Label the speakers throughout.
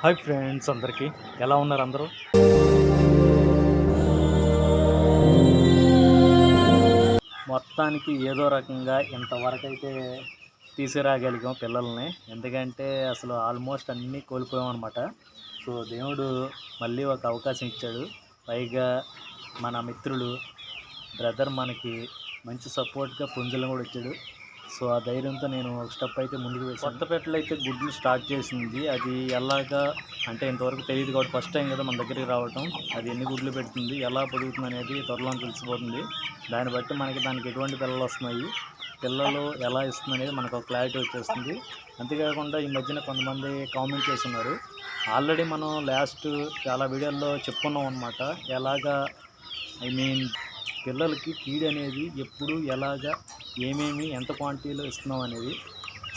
Speaker 1: Hi friends అందరికీ. ఎలా ఉన్నారు అందరూ? మొత్తానికి ఏదో రకంగా ఇంతవరకు అయితే తీసుకురాగలిగాం పిల్లల్ని. ఎందుకంటే అసలు ఆల్మోస్ట్ అన్నీ కోల్పోయాం అనమాట సో దేవుడు మళ్ళీ ఒక అవకాశం ఇచ్చాడు. పైగా మన మిత్రులు బ్రదర్ మనకి మంచి సపోర్ట్గా పుంజులను కూడా ఇచ్చాడు. సో ఆ ధైర్యంతో నేను ఒక స్టెప్ అయితే ముందుకు వేసాను కొత్తపేటలో అయితే గుడ్లు స్టార్ట్ చేసింది. అది ఎలాగా అంటే ఇంతవరకు తెలియదు కాబట్టి ఫస్ట్ టైం కదా మన దగ్గరికి రావటం. అది ఎన్ని గుడ్లు పెడుతుంది ఎలా పొదుగుతుంది అనేది త్వరలో తెలిసిపోతుంది. దాన్ని బట్టి మనకి దానికి ఎటువంటి పిల్లలు వస్తున్నాయి పిల్లలు ఎలా ఇస్తుంది అనేది మనకు ఒక క్లారిటీ వచ్చేస్తుంది. అంతేకాకుండా ఈ మధ్యన కొంతమంది కామెంట్ చేస్తున్నారు. ఆల్రెడీ మనం లాస్ట్ చాలా వీడియోల్లో చెప్పుకున్నాం అనమాట ఎలాగా ఐ మీన్ పిల్లలకి ఫీడ్ అనేది ఎప్పుడు ఎలాగా ఏమేమి ఎంత క్వాంటిటీలో ఇస్తున్నాం అనేది.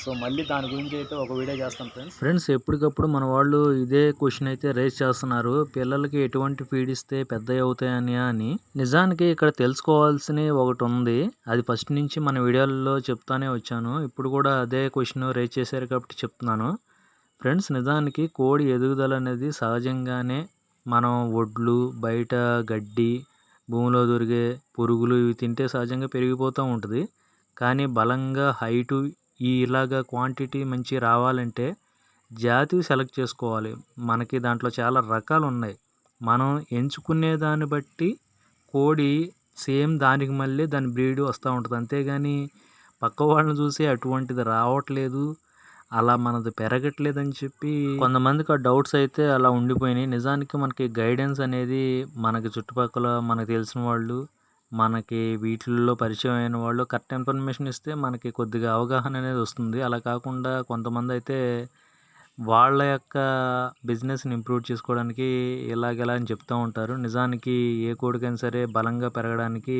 Speaker 1: సో మళ్ళీ దాని గురించి అయితే ఒక వీడియో చేస్తాం ఫ్రెండ్స్. ఫ్రెండ్స్ ఎప్పటికప్పుడు మన వాళ్ళు ఇదే క్వశ్చన్ అయితే రేస్ చేస్తున్నారు. పిల్లలకి ఎటువంటి ఫీడ్ ఇస్తే పెద్ద అవుతాయని అని. నిజానికి ఇక్కడ తెలుసుకోవాల్సిన ఒకటి ఉంది. అది ఫస్ట్ నుంచి మన వీడియోలలో చెప్తానే వచ్చాను. ఇప్పుడు కూడా అదే క్వశ్చన్ రేస్ చేశారు కాబట్టి చెప్తున్నాను. ఫ్రెండ్స్ నిజానికి కోడి ఎదుగుదల అనేది సహజంగానే మనం ఒడ్లు బయట గడ్డి భూమిలో దొరికే పురుగులు ఇవి తింటే సహజంగా పెరిగిపోతూ ఉంటుంది. కానీ బలంగా హైటు ఈ ఇలాగా క్వాంటిటీ మంచి రావాలంటే జాతి సెలెక్ట్ చేసుకోవాలి. మనకి దాంట్లో చాలా రకాలు ఉన్నాయి. మనం ఎంచుకునే దాన్ని బట్టి కోడి సేమ్ దానికి మళ్ళీ దాని బ్రీడ్ వస్తూ ఉంటుంది. అంతేగాని పక్క వాళ్ళని చూసి అటువంటిది రావట్లేదు అలా మనది పెరగట్లేదని చెప్పి కొంతమందికి ఆ డౌట్స్ అయితే అలా ఉండిపోయినాయి. నిజానికి మనకి గైడెన్స్ అనేది మనకి చుట్టుపక్కల మనకు తెలిసిన వాళ్ళు మనకి వీటిల్లో పరిచయం అయిన వాళ్ళు కరెక్ట్ ఇన్ఫర్మేషన్ ఇస్తే మనకి కొద్దిగా అవగాహన అనేది వస్తుంది. అలా కాకుండా కొంతమంది అయితే వాళ్ళ యొక్క బిజినెస్ని ఇంప్రూవ్ చేసుకోవడానికి ఇలాగెలా అని చెప్తూ ఉంటారు. నిజానికి ఏ కోడికైనా సరే బలంగా పెరగడానికి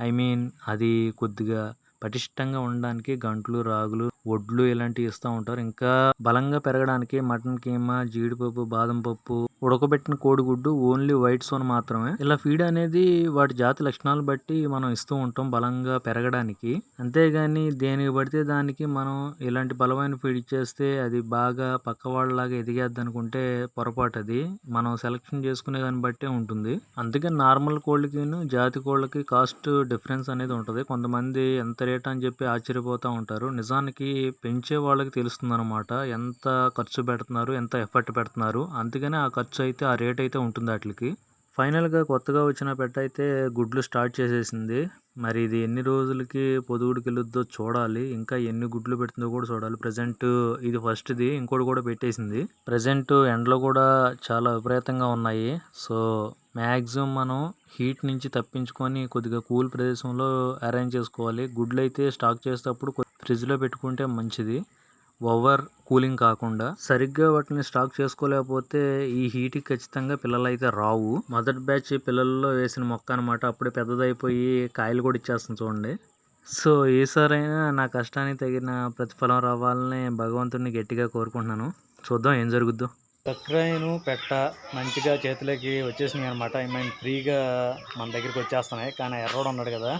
Speaker 1: ఐ మీన్ అది కొద్దిగా పటిష్టంగా ఉండడానికి గంట్లు రాగులు వడ్లు ఇలాంటివి ఇస్తూ ఉంటారు. ఇంకా బలంగా పెరగడానికి మటన్ కీమా జీడిపప్పు బాదం పప్పు ఉడకబెట్టిన కోడిగుడ్డు ఓన్లీ వైట్ సోన్ మాత్రమే. ఇలా ఫీడ్ అనేది వాటి జాతి లక్షణాలు బట్టి మనం ఇస్తూ ఉంటాం బలంగా పెరగడానికి. అంతేగాని దేనికి పడితే దానికి మనం ఇలాంటి బలమైన ఫీడ్ ఇచ్చేస్తే అది బాగా పక్క వాళ్ళలాగా ఎదిగేద్ది అనుకుంటే పొరపాటు అది మనం సెలెక్షన్ చేసుకునే దాన్ని బట్టే ఉంటుంది. అందుకే నార్మల్ కోళ్ళకి జాతి కోళ్ళకి కాస్ట్ డిఫరెన్స్ అనేది ఉంటుంది. కొంతమంది ఎంత రేట్ అని చెప్పి ఆశ్చర్యపోతూ ఉంటారు. నిజానికి పెంచే వాళ్ళకి తెలుస్తుంది అనమాట ఎంత ఖర్చు పెడుతున్నారు ఎంత ఎఫర్ట్ పెడుతున్నారు. అందుకనే ఆ ఖర్చు అయితే ఆ రేట్ అయితే ఉంటుంది వాటికి. ఫైనల్గా కొత్తగా వచ్చిన పెట్ట అయితే గుడ్లు స్టార్ట్ చేసేసింది. మరి ఇది ఎన్ని రోజులకి పొదుగుడికి వెళ్ళొద్దో చూడాలి. ఇంకా ఎన్ని గుడ్లు పెడుతుందో కూడా చూడాలి. ప్రజెంట్ ఇది ఫస్ట్ది ఇంకోటి కూడా పెట్టేసింది. ప్రజెంట్ ఎండలు కూడా చాలా విపరీతంగా ఉన్నాయి. సో మ్యాక్సిమం మనం హీట్ నుంచి తప్పించుకొని కొద్దిగా కూల్ ప్రదేశంలో అరేంజ్ చేసుకోవాలి. గుడ్లు అయితే స్టాక్ చేసేటప్పుడు ఫ్రిడ్జ్లో పెట్టుకుంటే మంచిది. ఓవర్ కూలింగ్ కాకుండా సరిగ్గా వాటిని స్టాక్ చేసుకోలేకపోతే ఈ హీట్కి ఖచ్చితంగా పిల్లలు అయితే రావు. మొదటి బ్యాచ్ పిల్లల్లో వేసిన మొక్క అనమాట అప్పుడే పెద్దదైపోయి కాయలు కూడా ఇచ్చేస్తుంది చూడండి. సో ఈసారైనా నా కష్టానికి తగిన ప్రతిఫలం రావాలని భగవంతుడిని గట్టిగా కోరుకుంటున్నాను. చూద్దాం ఏం జరుగుద్దో. తక్రాయిను పెట్ట మంచిగా చేతిలోకి వచ్చేసినాయి అనమాట ఐ మీన్ ఫ్రీగా మన దగ్గరికి వచ్చేస్తున్నాయి. కానీ ఎర్రోడు ఉన్నాడు కదా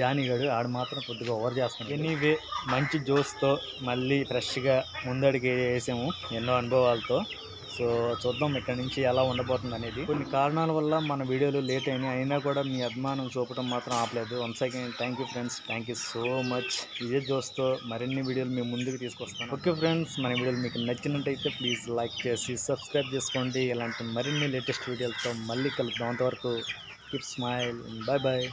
Speaker 1: జానీగాడు ఆడు మాత్రం కొద్దిగా ఓవర్ చేస్తున్నాడు. ఎనీవే మంచి జోస్తో మళ్ళీ ఫ్రెష్గా ముందడికి వేసాము ఎన్నో అనుభవాలతో. సో చూద్దాం ఇక్కడ నుంచి ఎలా ఉండబోతుంది అనేది. కొన్ని కారణాల వల్ల మన వీడియోలు లేట్ అయినాయి. అయినా కూడా మీ అభిమానం చూపడం మాత్రం ఆపలేదు. Once again thank you friends thank you so much ఇదే జోస్తో మరిన్ని వీడియోలు మేము ముందుకు తీసుకొస్తాను. ఓకే ఫ్రెండ్స్ మన వీడియోలు మీకు నచ్చినట్టయితే ప్లీజ్ లైక్ చేసి సబ్స్క్రైబ్ చేసుకోండి. ఇలాంటి మరిన్ని లేటెస్ట్ వీడియోలతో మళ్ళీ కలుద్దాం. అంతవరకు కీప్ స్మైల్ బాయ్ బాయ్